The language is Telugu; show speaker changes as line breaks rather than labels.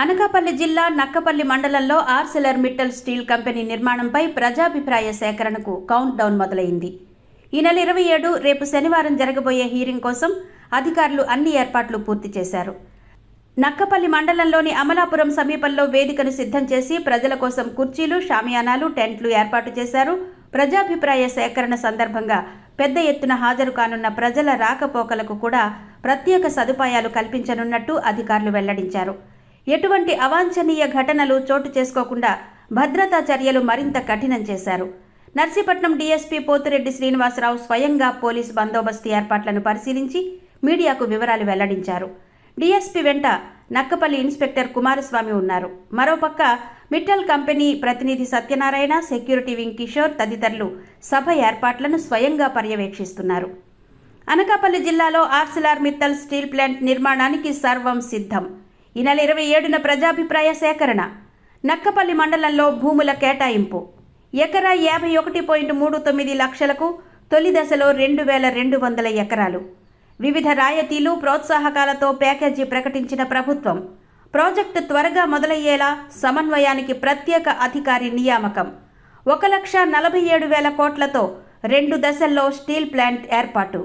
అనకాపల్లి జిల్లా నక్కపల్లి మండలంలో ఆర్సెలర్ మిట్టల్ స్టీల్ కంపెనీ నిర్మాణంపై ప్రజాభిప్రాయ సేకరణకు కౌంట్ డౌన్ మొదలైంది. ఈ నెల ఇరవై ఏడు రేపు శనివారం జరగబోయే హీరింగ్ కోసం అధికారులు అన్ని ఏర్పాట్లు పూర్తి చేశారు. నక్కపల్లి మండలంలోని అమలాపురం సమీపంలో వేదికను సిద్ధం చేసి ప్రజల కోసం కుర్చీలు షామియానాలు టెంట్లు ఏర్పాటు చేశారు. ప్రజాభిప్రాయ సేకరణ సందర్భంగా పెద్ద ఎత్తున హాజరు కానున్న ప్రజల రాకపోకలకు కూడా ప్రత్యేక సదుపాయాలు కల్పించనున్నట్టు అధికారులు వెల్లడించారు. ఎటువంటి అవాంఛనీయ ఘటనలు చోటు చేసుకోకుండా భద్రతా చర్యలు మరింత కఠినం చేశారు. నర్సీపట్నం డీఎస్పీ పోతిరెడ్డి శ్రీనివాసరావు స్వయంగా పోలీసు బందోబస్తు ఏర్పాట్లను పరిశీలించి మీడియాకు వివరాలు వెల్లడించారు. డీఎస్పీ వెంట నక్కపల్లి ఇన్స్పెక్టర్ కుమారస్వామి ఉన్నారు. మరోపక్క మిట్టల్ కంపెనీ ప్రతినిధి సత్యనారాయణ సెక్యూరిటీ వింగ్ కిషోర్ తదితరులు సభ ఏర్పాట్లను స్వయంగా పర్యవేక్షిస్తున్నారు. అనకాపల్లి జిల్లాలో ఆర్సిలార్ మిత్తల్ స్టీల్ ప్లాంట్ నిర్మాణానికి సర్వం సిద్ధం. ఈ నెల ఇరవై ఏడున ప్రజాభిప్రాయ సేకరణ. నక్కపల్లి మండలంలో భూముల కేటాయింపు. ఎకరా యాభై ఒకటి పాయింట్ మూడు తొమ్మిది లక్షలకు తొలి దశలో రెండు వేల రెండు వందల ఎకరాలు. వివిధ రాయితీలు ప్రోత్సాహకాలతో ప్యాకేజీ ప్రకటించిన ప్రభుత్వం. ప్రాజెక్టు త్వరగా మొదలయ్యేలా సమన్వయానికి ప్రత్యేక అధికారి నియామకం. ఒక లక్ష నలభై ఏడు వేల కోట్లతో రెండు దశల్లో స్టీల్ ప్లాంట్ ఏర్పాటు.